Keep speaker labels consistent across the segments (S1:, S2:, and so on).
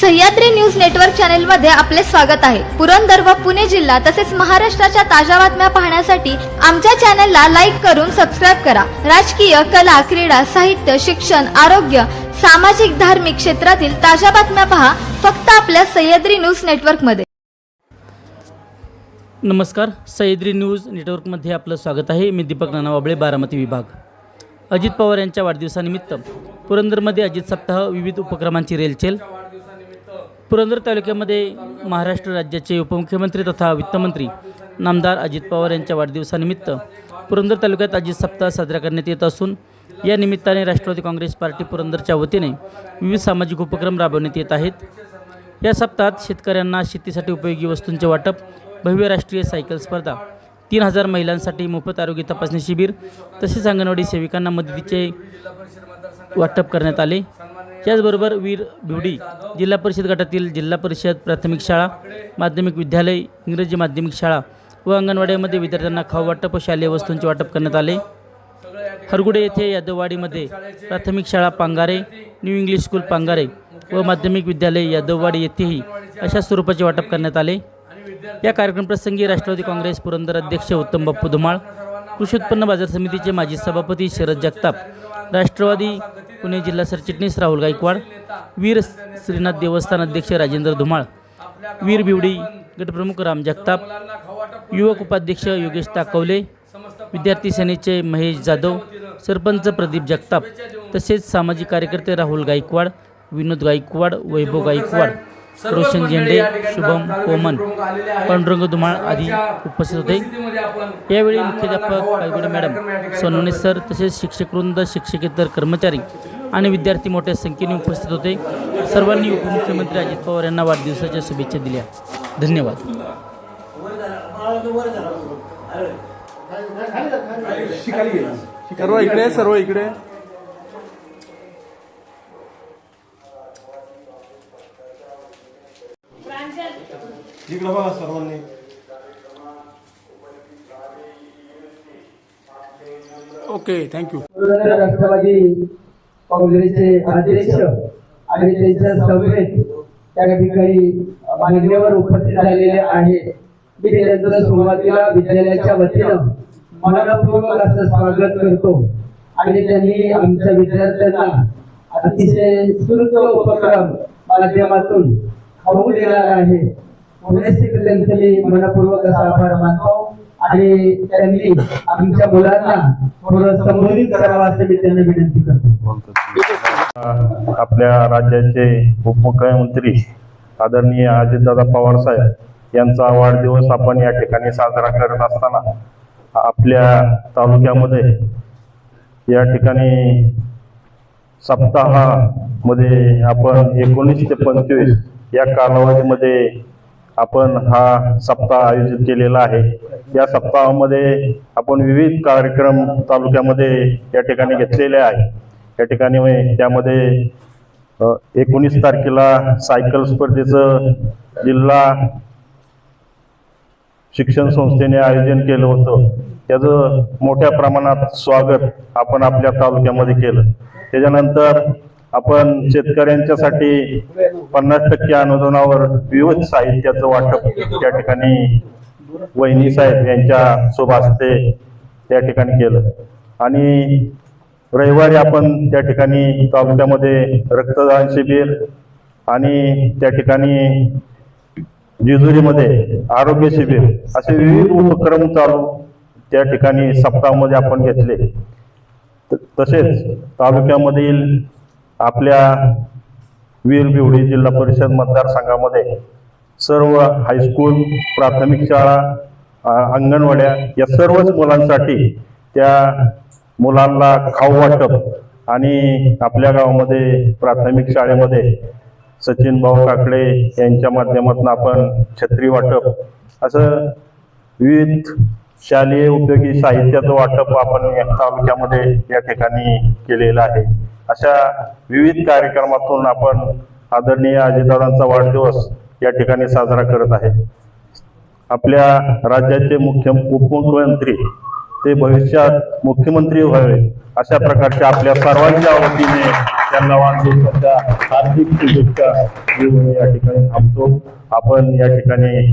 S1: Sahyadri news network चॅनलमध्ये आपले स्वागत आहे. पुरंदर व पुणे जिल्हा तसेच महाराष्ट्राच्या ताज्या बातम्या पाहण्यासाठी आमच्या चॅनलला लाईक करून सबस्क्राईब करा. राजकीय कला क्रीडा साहित्य शिक्षण आरोग्य सामाजिक धार्मिक क्षेत्रातील ताज्या बातम्या पहा फक्त आपल्या सह्याद्री न्यूज नेटवर्कमध्ये
S2: नमस्कार सह्याद्री न्यूज नेटवर्कमध्ये आपलं स्वागत आहे. मी दीपक नानावाबळे बारामती विभाग. अजित पवार यांच्या वाढदिवसानिमित्त पुरंदरमध्ये अजित सप्ताह विविध उपक्रमांची रेलचेल पुरंदर तालुक्यामध्ये महाराष्ट्र राज्याचे उपमुख्यमंत्री तथा वित्तमंत्री नामदार अजित पवार यांच्या वाढदिवसानिमित्त पुरंदर तालुक्यात अजित सप्ताह साजरा करण्यात येत असून या निमित्ताने राष्ट्रवादी काँग्रेस पार्टी पुरंदरच्या वतीने विविध सामाजिक उपक्रम राबवण्यात येत आहेत. या सप्ताहात शेतकऱ्यांना शेतीसाठी उपयोगी वस्तूंचे वाटप भव्य राष्ट्रीय सायकल स्पर्धा तीन हजार महिलांसाठी मोफत आरोग्य तपासणी शिबिर तसेच अंगणवाडी सेविकांना मदतीचे वाटप करण्यात आले. याचबरोबर वीर भिवडी जिल्हा परिषद गटातील जिल्हा परिषद प्राथमिक शाळा माध्यमिक विद्यालय इंग्रजी माध्यमिक शाळा व अंगणवाड्यामध्ये विद्यार्थ्यांना खाऊ वाटप व शालेय वस्तूंचे वाटप करण्यात आले. हरगुडे येथे यादववाडीमध्ये प्राथमिक शाळा Pangare new English school Pangare व माध्यमिक विद्यालय यादववाडी येथेही अशा स्वरूपाचे वाटप करण्यात आले. या कार्यक्रमप्रसंगी राष्ट्रवादी काँग्रेस पुरंदर अध्यक्ष उत्तम बाप्पू धुमाळ कृषी उत्पन्न बाजार समितीचे माजी सभापती शरद जगताप राष्ट्रवादी पुणे जिल्हा सरचिटणीस राहुल गायकवाड वीर श्रीनाथ देवस्थान अध्यक्ष राजेंद्र धुमाळ वीर बिवडी गटप्रमुख राम जगताप युवक उपाध्यक्ष योगेश ताकवले विद्यार्थी सेनेचे महेश जाधव सरपंच प्रदीप जगताप तसेच सामाजिक कार्यकर्ते राहुल गायकवाड विनोद गायकवाड वैभव गायकवाड रोशन झेंडे शुभम कोमन पांडुरंग धुमाळ आदी उपस्थित होते. यावेळी मुख्याध्यापक पायगुडे मॅडम सोनवणे सर तसेच शिक्षकवृंद शिक्षकेतर कर्मचारी आणि विद्यार्थी मोठ्या संख्येने उपस्थित होते. सर्वांनी उपमुख्यमंत्री अजित पवार यांना वाढदिवसाच्या शुभेच्छा दिल्या. धन्यवाद.
S3: सर्व इकडे सर्व इकडे. इकडे बघा सर्वांनी. ओके थँक्यू
S4: राष्ट्रवादी काँग्रेसचे अध्यक्ष आणि त्यांच्या सभेत त्या ठिकाणी मागणीवर उपस्थित झालेले आहे. मी त्यांचं सुरुवातीला विद्यालयाच्या वतीनं मनपूर्वक असं स्वागत करतो. आणि त्यांनी आमच्या विद्यार्थ्यांना अतिशय सुंदर उपक्रम माध्यमातून खाऊ देणार आहे. त्यांचे मनपूर्वक असा आभार मानतो आणि त्यांनी आमच्या मुलांना थोडं संबोधित करावं असं मी त्यांना विनंती करतो.
S5: आपल्या राज्याचे उपमुख्यमंत्री आदरणीय अजितदादा पवार साहेब यांचा वाढदिवस आपण या ठिकाणी साजरा करत असताना आपल्या तालुक्यामध्ये या ठिकाणी सप्ताहामध्ये आपण एकोणीस ते पंचवीस या कालावधीमध्ये आपण हा सप्ताह आयोजित केलेला आहे. या सप्ताहामध्ये आपण विविध कार्यक्रम तालुक्यामध्ये या ठिकाणी घेतलेले आहे. या ठिकाणी त्यामध्ये एकोणीस तारखेला सायकल स्पर्धेचं जिल्हा शिक्षण संस्थेने आयोजन केलं होतं. त्याचं मोठ्या प्रमाणात स्वागत आपण आपल्या तालुक्यामध्ये केलं. त्याच्यानंतर आपण शेतकऱ्यांच्यासाठी पन्नास टक्के अनुदानावर विविध साहित्याचं वाटप त्या ठिकाणी वहिनी साहेब यांच्या शुभ त्या ठिकाणी केलं. आणि रविवारी आपण त्या ठिकाणी तालुक्यामध्ये रक्तदान शिबिर आणि त्या ठिकाणी जेजुरीमध्ये आरोग्य शिबिर असे विविध उपक्रम चालू त्या ठिकाणी सप्ताहामध्ये आपण घेतले. त- तसेच तालुक्यामधील आपल्या वीर बिवडी जिल्हा परिषद मतदारसंघामध्ये सर्व हायस्कूल प्राथमिक शाळा अंगणवाड्या या सर्वच मुलांसाठी त्या मुलांना खाऊ वाटप आणि आपल्या गावामध्ये प्राथमिक शाळेमध्ये सचिन भाऊ काकडे यांच्या माध्यमातून आपण छत्री वाटप असं विविध शालेय उपयोगी साहित्याचं वाटप आपण या तालुक्यामध्ये या ठिकाणी केलेलं आहे. अशा विविध कार्यक्रमातून आपण आदरणीय अजितदादांचा वाढदिवस या ठिकाणी साजरा करत आहे. आपल्या राज्याचे मुख्य उपमुख्यमंत्री ते भविष्यात मुख्यमंत्री व्हावे अशा प्रकारच्या आपल्या सर्वांच्या वतीने त्यांना वाढदिवसाच्या हार्दिक शुभेच्छा देऊन या ठिकाणी थांबतो. आपण या ठिकाणी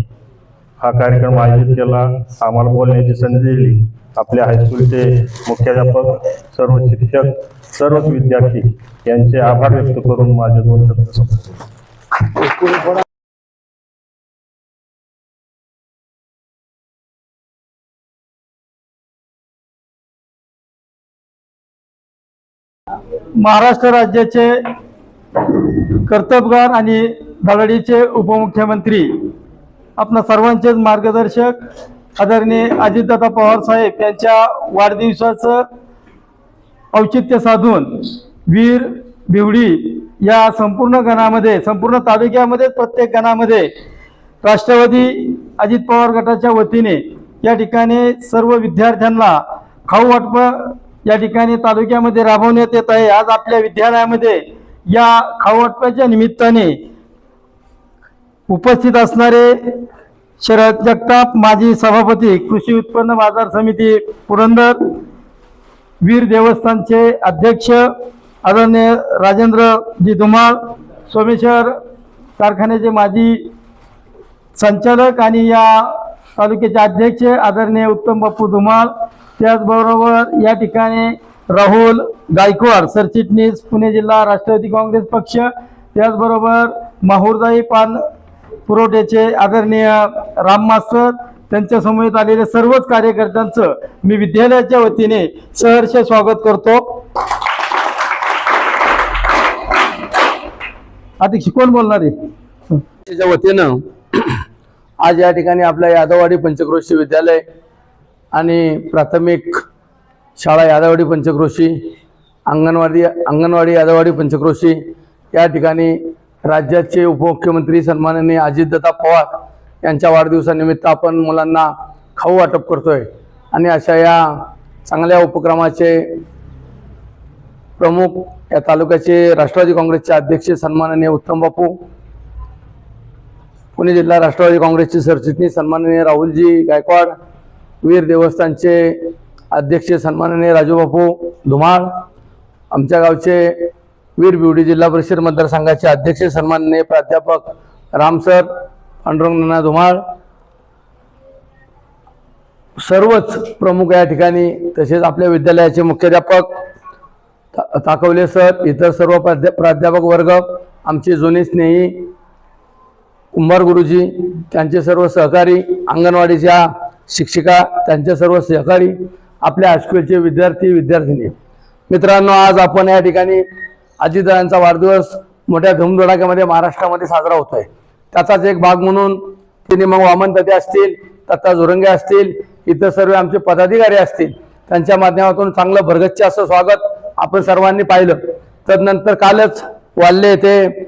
S5: हा कार्यक्रम आयोजित केला. आम्हाला बोलण्याची संधी दिली. आपल्या हायस्कूलचे मुख्याध्यापक सर्व शिक्षक सर्वच विद्यार्थी यांचे आभार व्यक्त करून माझे दोन शब्द
S6: महाराष्ट्र राज्याचे कर्तबगार आणि धडाडीचे उपमुख्यमंत्री आपणा सर्वांचेच मार्गदर्शक आदरणीय अजितदादा पवार साहेब यांच्या वाढदिवसाचं औचित्य साधून वीर बिवडी या संपूर्ण गणामध्ये संपूर्ण तालुक्यामध्ये प्रत्येक गणामध्ये राष्ट्रवादी अजित पवार गटाच्या वतीने या ठिकाणी सर्व विद्यार्थ्यांना खाऊ वाटप या ठिकाणी तालुक्यामध्ये राबवण्यात येत आहे. आज आपल्या विद्यालयामध्ये या खाऊ वाटपाच्या निमित्ताने उपस्थित असणारे शरद जगताप माजी सभापती कृषी उत्पन्न बाजार समिती पुरंदर वीर देवस्थानचे अध्यक्ष आदरणीय राजेंद्रजी धुमाळ सोमेश्वर कारखान्याचे माजी संचालक आणि या तालुक्याचे अध्यक्ष आदरणीय उत्तम बापू धुमाळ त्याचबरोबर या ठिकाणी राहुल गायकवाड सरचिटणीस पुणे जिल्हा राष्ट्रवादी काँग्रेस पक्ष त्याचबरोबर माहुरदाई पान पुरवठ्याचे आदरणीय राम मास्तर त्यांच्या समवेत आलेल्या सर्वच कार्यकर्त्यांचं मी विद्यालयाच्या वतीने सहर्ष स्वागत करतो. आता शिकवण बोलणार आहे?
S4: वतीनं आज या ठिकाणी आपल्या यादववाडी पंचक्रोशी विद्यालय आणि प्राथमिक शाळा यादववाडी पंचक्रोशी अंगणवाडी अंगणवाडी यादववाडी पंचक्रोशी या ठिकाणी राज्याचे उपमुख्यमंत्री सन्माननीय अजितदत्ता पवार यांच्या वाढदिवसानिमित्त आपण मुलांना खाऊ वाटप करतोय. आणि अशा या चांगल्या उपक्रमाचे प्रमुख या तालुक्याचे राष्ट्रवादी काँग्रेसचे अध्यक्ष सन्माननीय उत्तम बापू पुणे जिल्हा राष्ट्रवादी काँग्रेसचे सरचिटणीस सन्माननीय राहुलजी गायकवाड वीर देवस्थानचे अध्यक्ष सन्माननीय राजूबापू धुमाळ आमच्या गावचे वीर बिवडी जिल्हा परिषद मतदारसंघाचे अध्यक्ष सन्माननीय प्राध्यापक रामसर पांडुरंग नाना धुमाळ सर्वच प्रमुख या ठिकाणी तसेच आपल्या विद्यालयाचे मुख्याध्यापक ताकवले सर इतर सर्व प्राध्या प्राध्यापक वर्ग आमचे जुने स्नेही कुंभार गुरुजी त्यांचे सर्व सहकारी अंगणवाडीच्या शिक्षिका त्यांचे सर्व सहकारी आपल्या हायस्कूलचे विद्यार्थी विद्यार्थिनी. मित्रांनो आज आपण या ठिकाणी अजितदादांचा वाढदिवस मोठ्या धुमधडाक्यामध्ये महाराष्ट्रामध्ये साजरा होतोय. त्याचाच एक भाग म्हणून तिने मग वामनतते असतील तथा झुरंगे असतील इतर सर्व आमचे पदाधिकारी असतील त्यांच्या माध्यमातून चांगलं भरगच्च असं स्वागत आपण सर्वांनी पाहिलं. तदनंतर कालच वाल्ले येथे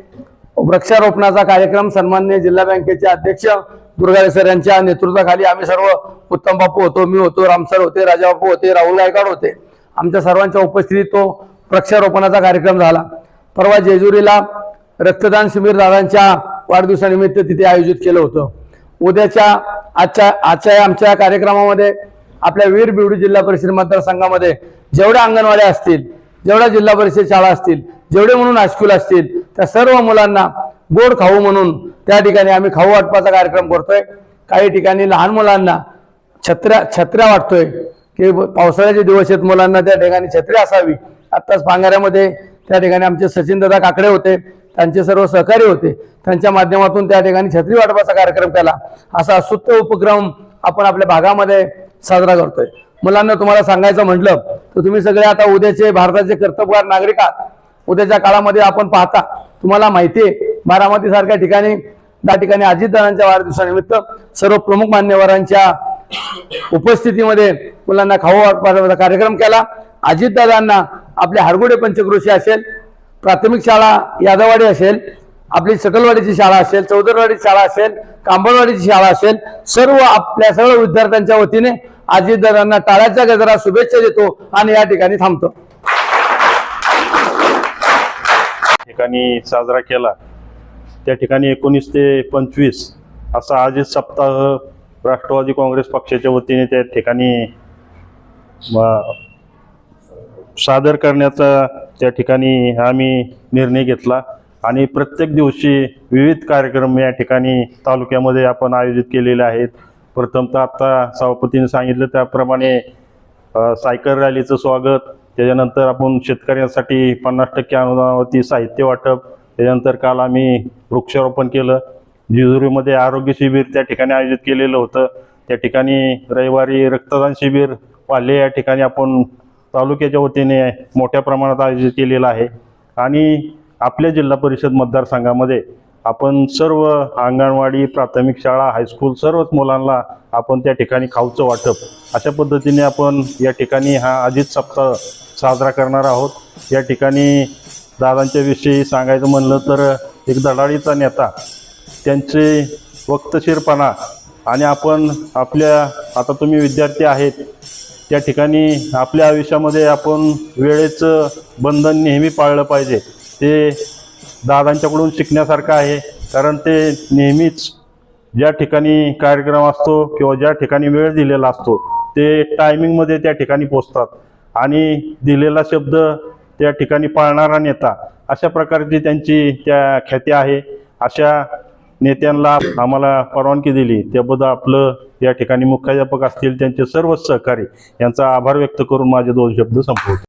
S4: वृक्षारोपणाचा कार्यक्रम सन्माननीय जिल्हा बँकेचे अध्यक्ष दुर्गाडे सर यांच्या नेतृत्वाखाली आम्ही सर्व उत्तम बापू होतो मी होतो रामसर होते राजाबापू होते राहुल गायकवाड होते. आमच्या सर्वांच्या उपस्थितीत तो वृक्षारोपणाचा कार्यक्रम झाला. परवा जेजुरीला रक्तदान शिबिर दादांच्या वाढदिवसानिमित्त तिथे आयोजित केलं होतं. उद्याच्या आजच्या आजच्या आमच्या कार्यक्रमामध्ये आपल्या वीर बिवडी जिल्हा परिषद मतदारसंघामध्ये जेवढ्या अंगणवाड्या असतील जेवढ्या जिल्हा परिषद शाळा असतील जेवढे म्हणून हायस्कूल असतील त्या सर्व मुलांना गोड खाऊ म्हणून त्या ठिकाणी आम्ही खाऊ वाटपाचा कार्यक्रम करतोय. काही ठिकाणी लहान मुलांना छत्र्या छत्र्या वाटतोय. की पावसाळ्याचे दिवस आहेत मुलांना त्या ठिकाणी छत्री असावी. आत्ताच पांगाऱ्यामध्ये त्या ठिकाणी आमचे सचिनदादा काकडे होते त्यांचे सर्व सहकारी होते. त्यांच्या माध्यमातून त्या ठिकाणी छत्री वाटपाचा कार्यक्रम केला. असा सुत्त उपक्रम आपण आपल्या भागामध्ये साजरा करतोय. मुलांना तुम्हाला सांगायचं म्हटलं तर तुम्ही सगळे आता उद्याचे भारताचे कर्तबगार नागरिक आहात. उद्याच्या काळामध्ये आपण पाहता तुम्हाला माहिती आहे बारामती सारख्या ठिकाणी त्या ठिकाणी अजितदारांच्या वाढदिवसानिमित्त सर्व प्रमुख मान्यवरांच्या उपस्थितीमध्ये मुलांना खाऊ वाटपाचा कार्यक्रम केला. अजितदादांना आपले हरगुडे पंचक्रोशी असेल प्राथमिक शाळा यादववाडी असेल आपली सकलवाडीची शाळा असेल चौदरवाडीची शाळा असेल कांबळवाडीची शाळा असेल सर्व आपल्या सर्व विद्यार्थ्यांच्या वतीने अजितदादांना टाळ्याच्या गजरा शुभेच्छा देतो आणि या ठिकाणी थांबतो.
S5: ठिकाणी साजरा केला. त्या ठिकाणी एकोणीस ते पंचवीस असा आजच सप्ताह राष्ट्रवादी काँग्रेस पक्षाच्या वतीने त्या ठिकाणी सादर करण्याचा त्या ठिकाणी आम्ही निर्णय घेतला. आणि प्रत्येक दिवशी विविध कार्यक्रम या ठिकाणी तालुक्यामध्ये आपण आयोजित केलेले आहेत. प्रथमतः आत्ता सभापतींनी सांगितलं त्याप्रमाणे सायकल रॅलीचं स्वागत त्याच्यानंतर आपण शेतकऱ्यांसाठी पन्नास टक्के अनुदानावरती साहित्य वाटप त्याच्यानंतर काल आम्ही वृक्षारोपण केलं. जेजुरीमध्ये आरोग्य शिबिर त्या ठिकाणी आयोजित केलेलं होतं. त्या ठिकाणी रविवारी रक्तदान शिबिर पाले या ठिकाणी आपण तालुक्याच्या वतीने मोठ्या प्रमाणात आयोजित केलेलं आहे. आणि आपल्या जिल्हा परिषद मतदारसंघामध्ये आपण सर्व अंगणवाडी प्राथमिक शाळा हायस्कूल सर्वच मुलांना आपण त्या ठिकाणी खाऊचं वाटप अशा पद्धतीने आपण या ठिकाणी हा अजित सप्ताह साजरा करणार आहोत. या ठिकाणी दादांच्या विषयी सांगायचं म्हणलं तर एक दडाळीचा नेता त्यांचे वक्तशीरपणा आणि आपण आपल्या आता तुम्ही विद्यार्थी आहेत त्या ठिकाणी आपल्या आयुष्यामध्ये आपण वेळेचं बंधन नेहमी पाळलं पाहिजे. ते दादांच्याकडून शिकण्यासारखं आहे. कारण ते नेहमीच ज्या ठिकाणी कार्यक्रम असतो किंवा ज्या ठिकाणी वेळ दिलेला असतो ते टायमिंगमध्ये त्या ठिकाणी पोचतात आणि दिलेला शब्द त्या ठिकाणी पाळणारा नेता अशा प्रकारची त्यांची त्या ख्याती आहे. अशा नेत्यांना आम्हाला परवानगी दिली. त्याबद्दल आपलं या ठिकाणी मुख्याध्यापक असतील त्यांचे सर्व सहकारी यांचा आभार व्यक्त करून माझे दोन शब्द संपवतो.